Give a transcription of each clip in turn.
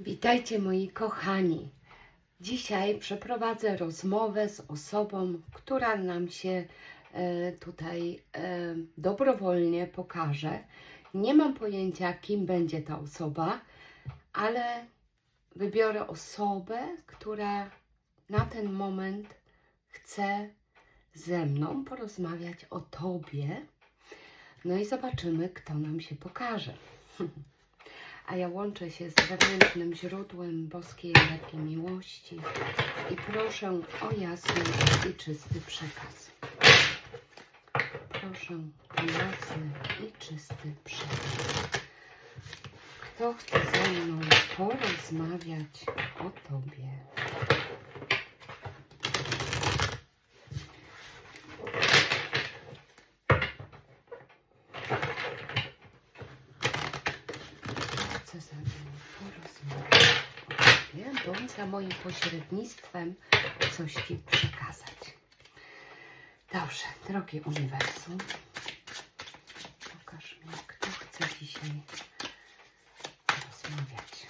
Witajcie moi kochani. Dzisiaj przeprowadzę rozmowę z osobą, która nam się e, tutaj e, dobrowolnie pokaże. Nie mam pojęcia, kim będzie ta osoba, ale wybiorę osobę, która na ten moment chce ze mną porozmawiać o Tobie. No i zobaczymy, kto nam się pokaże. A ja łączę się z wewnętrznym źródłem boskiej energii miłości i proszę o jasny i czysty przekaz. Proszę o jasny i czysty przekaz. Kto chce ze mną porozmawiać o Tobie? Chcę ze mną porozmawiać o Tobie, bądź za moim pośrednictwem coś Ci przekazać. Dobrze, drogie uniwersum, pokaż mi, kto chce dzisiaj rozmawiać.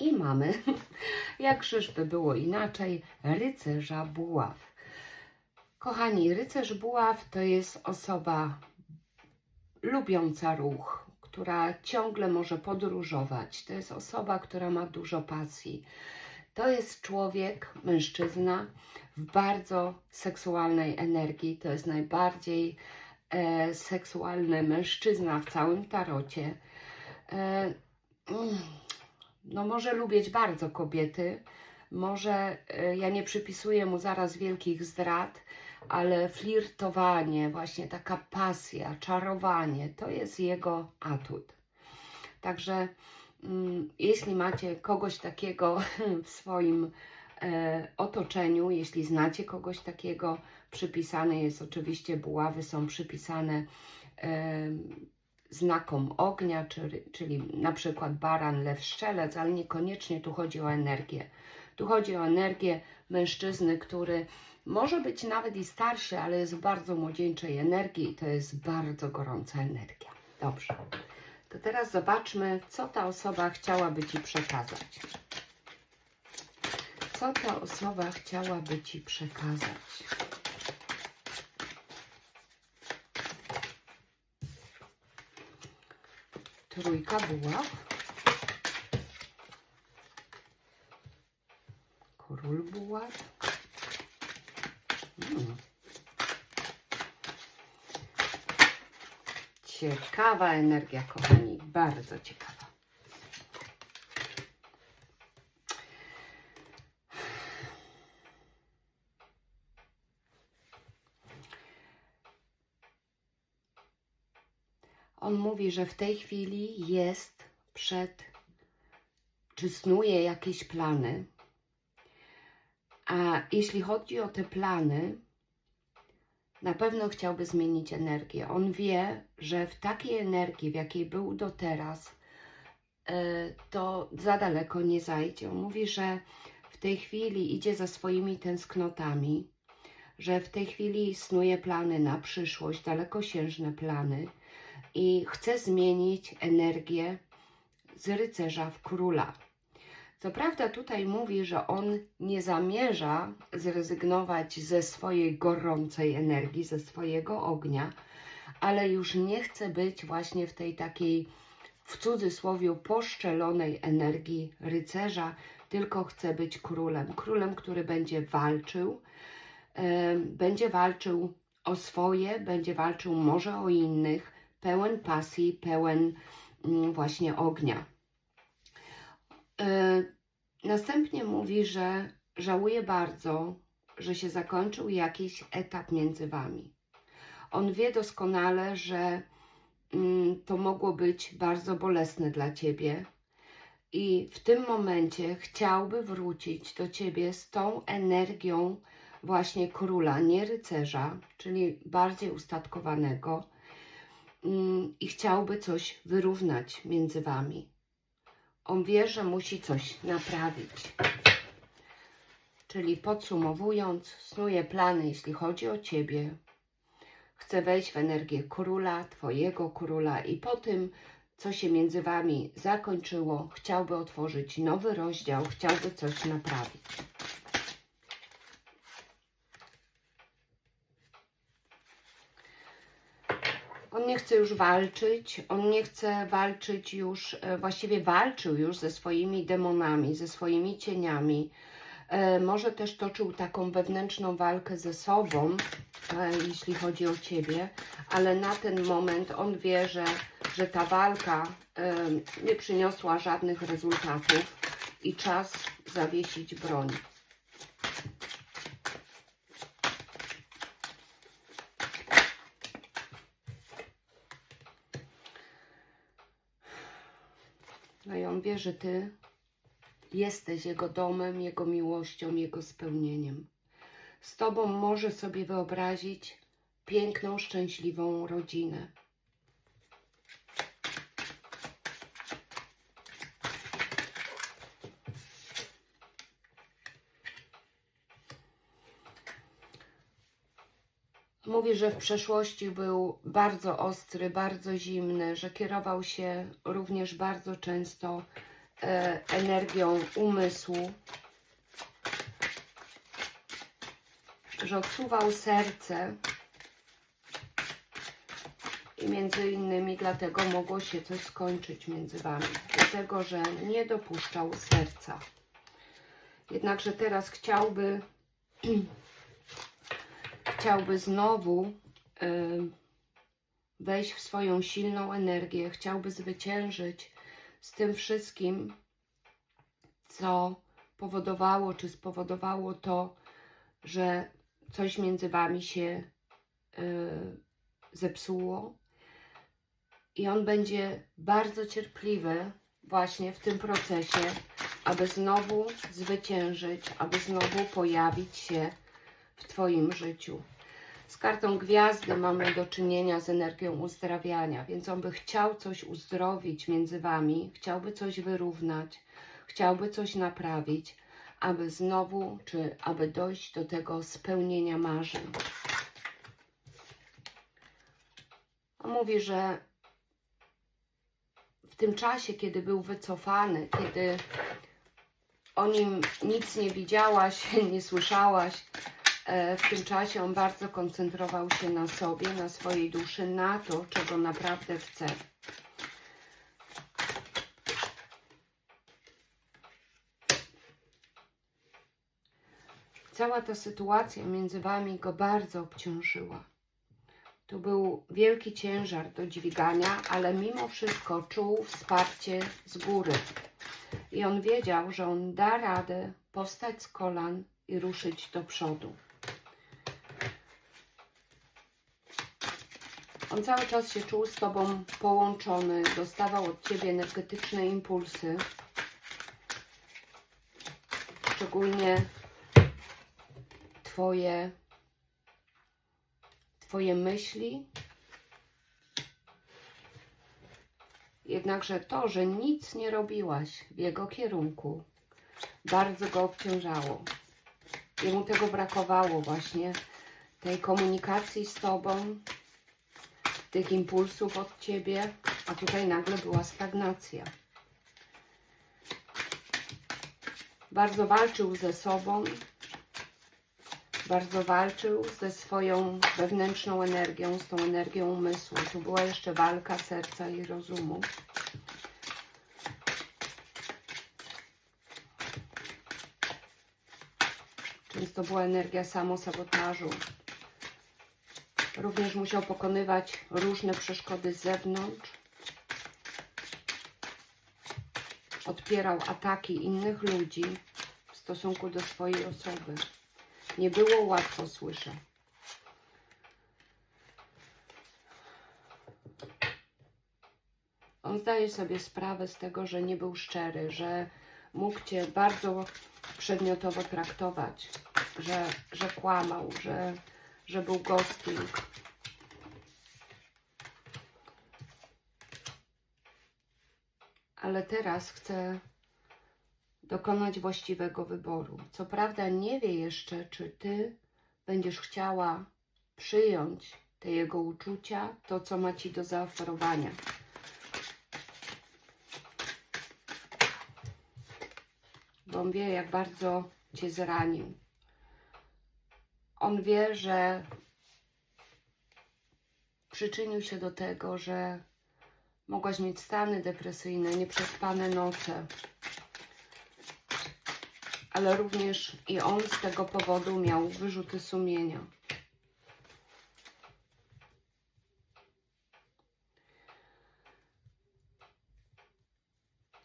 I mamy, jak czyżby było inaczej, rycerza buław. Kochani, rycerz buław to jest osoba lubiąca ruch, która ciągle może podróżować. To jest osoba, która ma dużo pasji. To jest człowiek, mężczyzna w bardzo seksualnej energii. To jest najbardziej e, seksualny mężczyzna w całym tarocie. E, mm, no może lubić bardzo kobiety, może e, ja nie przypisuję mu zaraz wielkich zdrad, ale flirtowanie, właśnie taka pasja, czarowanie, to jest jego atut. Także mm, jeśli macie kogoś takiego w swoim e, otoczeniu, jeśli znacie kogoś takiego, przypisane jest oczywiście, buławy są przypisane e, znakom ognia, czyli, czyli na przykład baran, lew, strzelec, ale niekoniecznie tu chodzi o energię. Tu chodzi o energię mężczyzny, który może być nawet i starszy, ale jest w bardzo młodzieńczej energii i to jest bardzo gorąca energia. Dobrze. To teraz zobaczmy, co ta osoba chciałaby Ci przekazać. Co ta osoba chciałaby Ci przekazać? Trójka buław. Król buław. Mm. Ciekawa energia, kochani. Bardzo ciekawa. On mówi, że w tej chwili jest przed, czy snuje jakieś plany. A jeśli chodzi o te plany, na pewno chciałby zmienić energię. On wie, że w takiej energii, w jakiej był do teraz, e, to za daleko nie zajdzie. On mówi, że w tej chwili idzie za swoimi tęsknotami, że w tej chwili snuje plany na przyszłość, dalekosiężne plany i chce zmienić energię z rycerza w króla. Co prawda tutaj mówi, że on nie zamierza zrezygnować ze swojej gorącej energii, ze swojego ognia, ale już nie chce być właśnie w tej takiej w cudzysłowie poszczelonej energii rycerza, tylko chce być królem. Królem, który będzie walczył, e, będzie walczył o swoje, będzie walczył może o innych, pełen pasji, pełen mm, właśnie ognia. E, Następnie mówi, że żałuje bardzo, że się zakończył jakiś etap między wami. On wie doskonale, że mm, to mogło być bardzo bolesne dla ciebie i w tym momencie chciałby wrócić do ciebie z tą energią właśnie króla, nie rycerza, czyli bardziej ustatkowanego mm, i chciałby coś wyrównać między wami. On wie, że musi coś naprawić. Czyli podsumowując, snuje plany, jeśli chodzi o Ciebie. Chce wejść w energię króla, Twojego króla i po tym, co się między Wami zakończyło, chciałby otworzyć nowy rozdział, chciałby coś naprawić. On nie chce już walczyć, on nie chce walczyć już, e, właściwie walczył już ze swoimi demonami, ze swoimi cieniami. E, Może też toczył taką wewnętrzną walkę ze sobą, e, jeśli chodzi o Ciebie, ale na ten moment on wie, że, że ta walka nie przyniosła żadnych rezultatów i czas zawiesić broń. Wie, że Ty jesteś Jego domem, Jego miłością, Jego spełnieniem. Z Tobą może sobie wyobrazić piękną, szczęśliwą rodzinę. Mówi, że w przeszłości był bardzo ostry, bardzo zimny, że kierował się również bardzo często e, energią umysłu, że odsuwał serce i między innymi dlatego mogło się coś skończyć między wami, dlatego że nie dopuszczał serca. Jednakże teraz chciałby chciałby znowu y, wejść w swoją silną energię, chciałby zwyciężyć z tym wszystkim, co powodowało, czy spowodowało to, że coś między wami się y, zepsuło. I on będzie bardzo cierpliwy właśnie w tym procesie, aby znowu zwyciężyć, aby znowu pojawić się w Twoim życiu. Z kartą gwiazdy mamy do czynienia z energią uzdrawiania, więc on by chciał coś uzdrowić między Wami, chciałby coś wyrównać, chciałby coś naprawić, aby znowu, czy aby dojść do tego spełnienia marzeń. On mówi, że w tym czasie, kiedy był wycofany, kiedy o nim nic nie widziałaś, nie słyszałaś, w tym czasie on bardzo koncentrował się na sobie, na swojej duszy, na to, czego naprawdę chce. Cała ta sytuacja między wami go bardzo obciążyła. To był wielki ciężar do dźwigania, ale mimo wszystko czuł wsparcie z góry. I on wiedział, że on da radę powstać z kolan i ruszyć do przodu. On cały czas się czuł z Tobą połączony, dostawał od Ciebie energetyczne impulsy. Szczególnie Twoje, Twoje myśli. Jednakże to, że nic nie robiłaś w jego kierunku, bardzo go obciążało. Jemu tego brakowało właśnie, tej komunikacji z Tobą, tych impulsów od Ciebie, a tutaj nagle była stagnacja. Bardzo walczył ze sobą, bardzo walczył ze swoją wewnętrzną energią, z tą energią umysłu. Tu była jeszcze walka serca i rozumu. Często była energia samosabotażu. Również musiał pokonywać różne przeszkody z zewnątrz. Odpierał ataki innych ludzi w stosunku do swojej osoby. Nie było łatwo, słyszę. On zdaje sobie sprawę z tego, że nie był szczery, że mógł Cię bardzo przedmiotowo traktować, że, że kłamał, że, że był ghosting. Ale teraz chcę dokonać właściwego wyboru. Co prawda nie wie jeszcze, czy ty będziesz chciała przyjąć te jego uczucia, to co ma ci do zaoferowania. Bo on wie, jak bardzo cię zranił. On wie, że przyczynił się do tego, że mogłaś mieć stany depresyjne, nieprzespane noce. Ale również i on z tego powodu miał wyrzuty sumienia.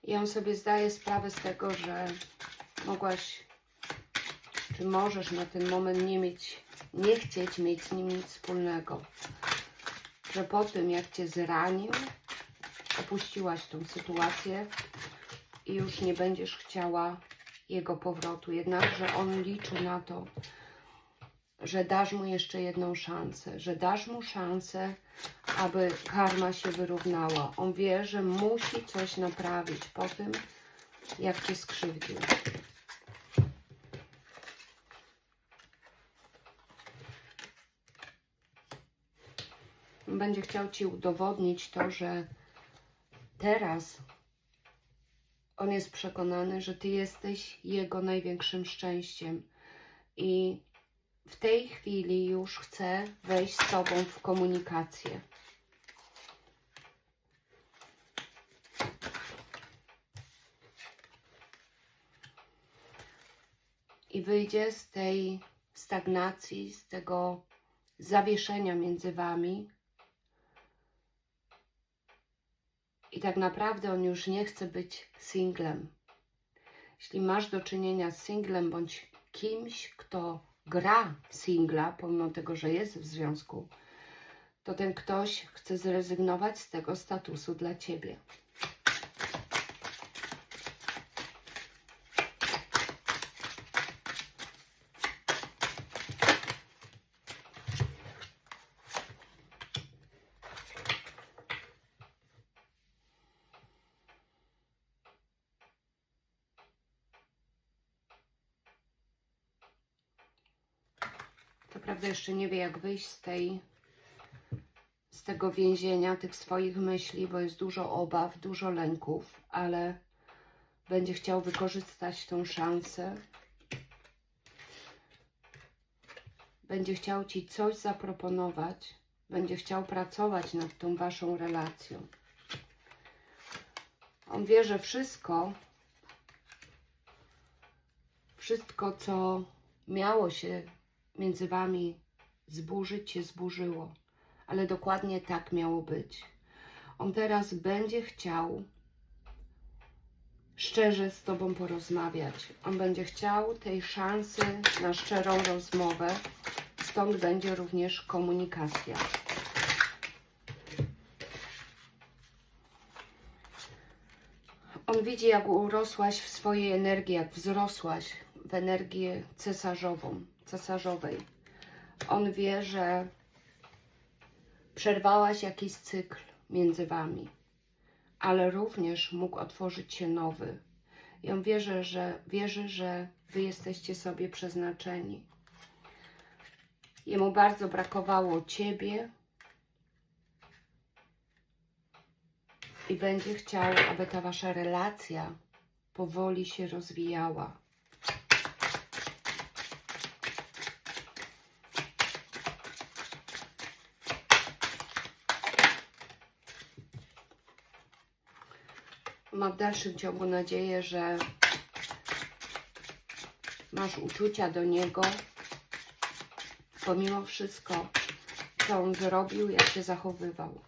I on sobie zdaje sprawę z tego, że mogłaś, czy możesz na ten moment nie mieć, nie chcieć mieć z nim nic wspólnego. Że po tym, jak cię zranił, opuściłaś tą sytuację i już nie będziesz chciała jego powrotu. Jednakże on liczy na to, że dasz mu jeszcze jedną szansę, że dasz mu szansę, aby karma się wyrównała. On wie, że musi coś naprawić po tym, jak cię skrzywdził. Będzie chciał ci udowodnić to, że teraz on jest przekonany, że ty jesteś jego największym szczęściem i w tej chwili już chce wejść z tobą w komunikację. I wyjdzie z tej stagnacji, z tego zawieszenia między wami. I tak naprawdę on już nie chce być singlem. Jeśli masz do czynienia z singlem bądź kimś, kto gra singla, pomimo tego, że jest w związku, to ten ktoś chce zrezygnować z tego statusu dla ciebie. Nie wie, jak wyjść z tej z tego więzienia, tych swoich myśli, bo jest dużo obaw, dużo lęków, ale będzie chciał wykorzystać tą szansę. Będzie chciał Ci coś zaproponować, będzie chciał pracować nad tą Waszą relacją. On wie, że wszystko, wszystko, co miało się między Wami zburzyć, się zburzyło ale dokładnie tak miało być. On teraz będzie chciał szczerze z Tobą porozmawiać. On będzie chciał tej szansy na szczerą rozmowę, stąd będzie również komunikacja. On widzi, jak urosłaś w swojej energii, jak wzrosłaś w energię cesarzową, cesarzowej. On wie, że przerwałaś jakiś cykl między wami, ale również mógł otworzyć się nowy. I on wierzy, że, wierzy, że wy jesteście sobie przeznaczeni. Jemu bardzo brakowało ciebie i będzie chciał, aby ta wasza relacja powoli się rozwijała. Ma w dalszym ciągu nadzieję, że masz uczucia do niego, pomimo wszystko, co on zrobił, jak się zachowywał.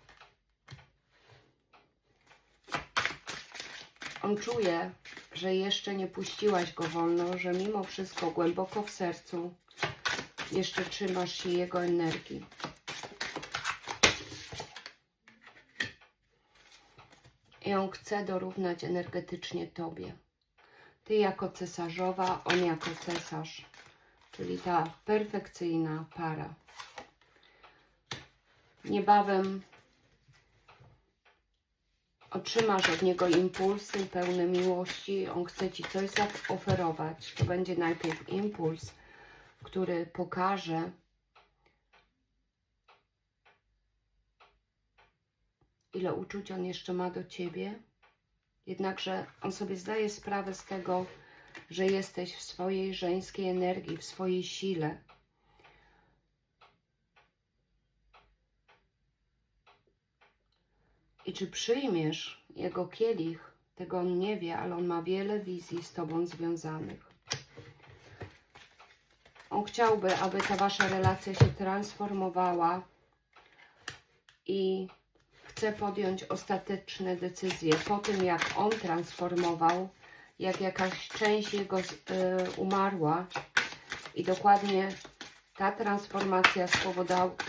On czuje, że jeszcze nie puściłaś go wolno, że mimo wszystko głęboko w sercu jeszcze trzymasz się jego energii. On chce dorównać energetycznie Tobie. Ty jako cesarzowa, on jako cesarz. Czyli ta perfekcyjna para. Niebawem Otrzymasz od niego impulsy pełne miłości. On chce ci coś zaoferować. To będzie najpierw impuls, który pokaże, ile uczuć on jeszcze ma do ciebie. Jednakże on sobie zdaje sprawę z tego, że jesteś w swojej żeńskiej energii, w swojej sile. I czy przyjmiesz jego kielich, tego on nie wie, ale on ma wiele wizji z tobą związanych. On chciałby, aby ta wasza relacja się transformowała i chce podjąć ostateczne decyzje po tym, jak on transformował, jak jakaś część jego y, umarła i dokładnie ta transformacja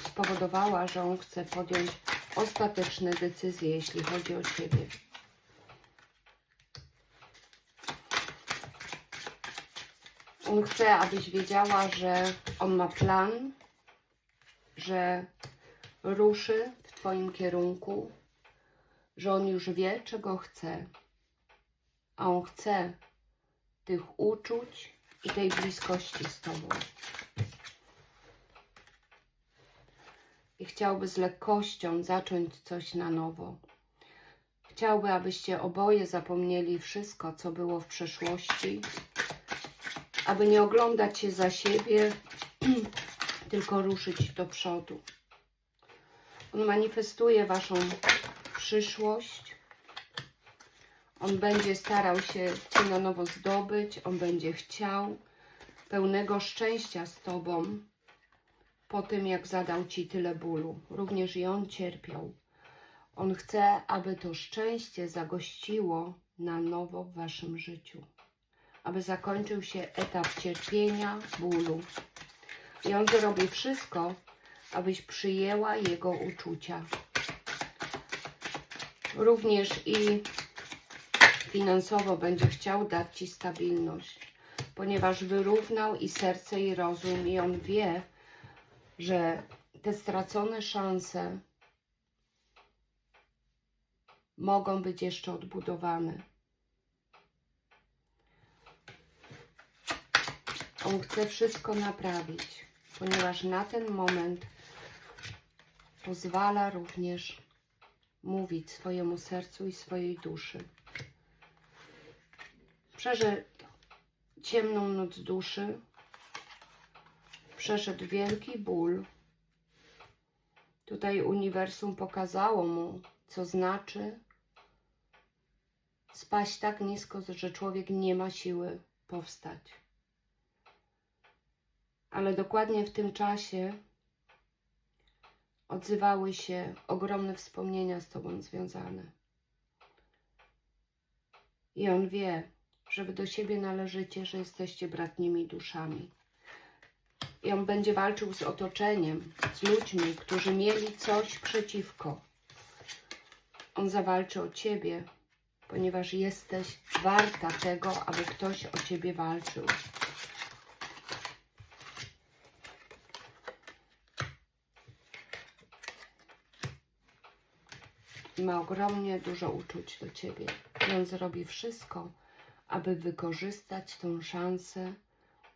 spowodowała, że on chce podjąć ostateczne decyzje, jeśli chodzi o Ciebie. On chce, abyś wiedziała, że on ma plan, że ruszy Twoim kierunku, że on już wie, czego chce, a on chce tych uczuć i tej bliskości z Tobą. I chciałby z lekkością zacząć coś na nowo. Chciałby, abyście oboje zapomnieli wszystko, co było w przeszłości, aby nie oglądać się za siebie, tylko ruszyć do przodu. On manifestuje Waszą przyszłość. On będzie starał się Cię na nowo zdobyć. On będzie chciał pełnego szczęścia z Tobą po tym, jak zadał Ci tyle bólu. Również i On cierpiał. On chce, aby to szczęście zagościło na nowo w Waszym życiu. Aby zakończył się etap cierpienia, bólu. I On zrobi wszystko, abyś przyjęła Jego uczucia. Również i finansowo będzie chciał dać Ci stabilność, ponieważ wyrównał i serce, i rozum, i On wie, że te stracone szanse mogą być jeszcze odbudowane. On chce wszystko naprawić, ponieważ na ten moment pozwala również mówić swojemu sercu i swojej duszy. Przeżył ciemną noc duszy, przeszedł wielki ból. Tutaj uniwersum pokazało mu, co znaczy spaść tak nisko, że człowiek nie ma siły powstać. Ale dokładnie w tym czasie odzywały się ogromne wspomnienia z Tobą związane. I on wie, że Wy do siebie należycie, że jesteście bratnimi duszami. I on będzie walczył z otoczeniem, z ludźmi, którzy mieli coś przeciwko. On zawalczy o Ciebie, ponieważ jesteś warta tego, aby ktoś o Ciebie walczył. Ma ogromnie dużo uczuć do Ciebie. I on zrobi wszystko, aby wykorzystać tą szansę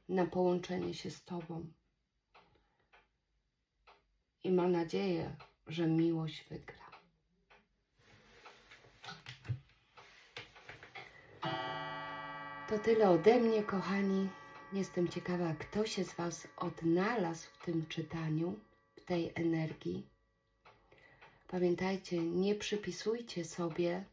na połączenie się z Tobą. I ma nadzieję, że miłość wygra. To tyle ode mnie, kochani. Jestem ciekawa, kto się z Was odnalazł w tym czytaniu, w tej energii. Pamiętajcie, nie przypisujcie sobie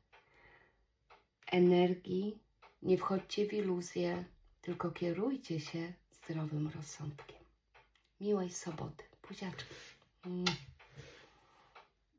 energii, nie wchodźcie w iluzję, tylko kierujcie się zdrowym rozsądkiem. Miłej soboty. Buziaczki.